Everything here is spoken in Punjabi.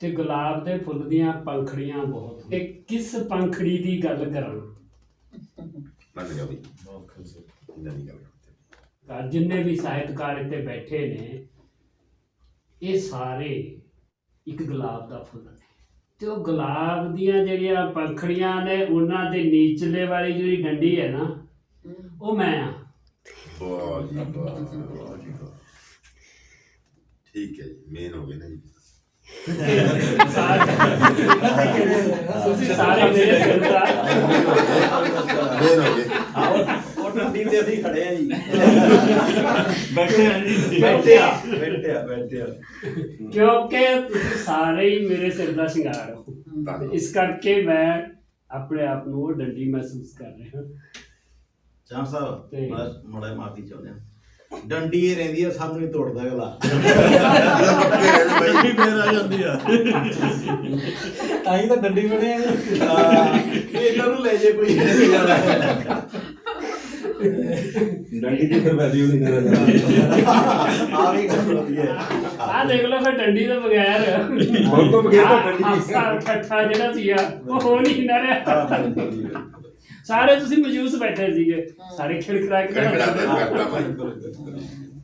ਤੇ ਗੁਲਾਬ ਦੇ ਫੁੱਲ ਦੀਆਂ ਪੰਖੜੀਆਂ ਬਹੁਤ ਤੇ ਕਿਸ ਪੰਖੜੀ ਦੀ ਗੱਲ ਕਰਾਂ? ਮੰਨ ਗਿਆ ਬਈ ਇੰਨਾ ਨਹੀਂ ਗੱਲ ਤਾਂ ਜਿੰਨੇ ਵੀ ਸਾਹਿਤਕਾਰ ਇੱਥੇ ਬੈਠੇ ਨੇ ਇਹ ਸਾਰੇ ਇੱਕ ਗੁਲਾਬ ਦਾ ਫੁੱਲ ਨੇ। ਤੇ ਉਹ ਗੁਲਾਬ ਦੀਆਂ ਜਿਹੜੀਆਂ ਪੰਖੜੀਆਂ ਨੇ ਉਹਨਾਂ ਦੇ ਨੀਚਲੇ ਵਾਲੀ ਜਿਹੜੀ ਡੰਡੀ ਹੈ ਨਾ ਉਹ ਮੈਂ ਆ। ਵਾਹ ਜੀ ਵਾਹ ਵਾਹ ਜੀ ਵਾਹ। ਠੀਕ ਹੈ ਜੀ ਮੇਨ ਹੋ ਗਏ ਨਾ ਜੀ। ਸਾਰੇ ਮੇਰੇ ਸਰਦਾਰ ਮੇਨ ਹੋ ਗਏ ਉਹ ਟੰਡੀ ਤੇ ਅਸੀਂ ਖੜੇ ਆ ਜੀ ਬੈਠੇ ਆ ਜੀ ਬੈਠੇ ਆ ਬੈਠੇ ਆ ਬੈਠੇ ਆ ਕਿਉਂਕਿ ਤੁਸੀਂ ਸਾਰੇ ਹੀ ਮੇਰੇ ਸਿਰ ਦਾ ਸ਼ਿੰਗਾਰ ਹੋ ਇਸ ਕਰਕੇ ਮੈਂ ਆਪਣੇ ਆਪ ਨੂੰ ਉਹ ਡੰਡੀ ਮਹਿਸੂਸ ਕਰ ਰਿਹਾ ਚਾਹ ਸਾਹਿਬ ਬਸ ਮੜਾ ਮਾਫੀ ਚਾਹੁੰਦੇ ਆ ਡੰਡੀ ਇਹ ਰਹਿੰਦੀ ਆ ਸਾਨੂੰ ਹੀ ਤੋੜਦਾ ਗਲਾ ਇਹਦਾ ਪੱਕੇ ਹੈ ਜੀ ਬਾਈ ਡੰਡੀ ਫੇਰ ਆ ਜਾਂਦੀ ਆ। ਤਾਂ ਹੀ ਤਾਂ ਡੰਡੀ ਬਣੇ ਆ ਹਾਂ, ਵੀ ਇਹਨਾਂ ਨੂੰ ਲੈ ਜੇ ਕੋਈ। ਡੰਡੀ ਦੀ ਫਿਰ ਵੈਲਿਊ ਨਹੀਂ ਆ ਵੀ ਗੱਲ ਵਧੀਆ ਹੈ। ਆਹ ਦੇਖ ਲਓ ਫਿਰ ਡੰਡੀ ਤੋਂ ਬਗੈਰ। ਹੁਣ ਤੋਂ ਬਗੈਰ ਤਾਂ ਡੰਡੀ ਹਾਸਾ ਇਕੱਠਾ ਜਿਹੜਾ ਸੀਗਾ ਉਹ ਹੋ ਨਹੀਂ ਨਾ ਰਿਹਾ। ਸਾਰੇ ਤੁਸੀਂ ਮਜੂਸ ਬੈਠੇ ਸੀਗੇ। ਸਾਰੇ ਖਿੜਖੜਾ ਕੇ ਖਿੜਖੜਾ ਕੇ।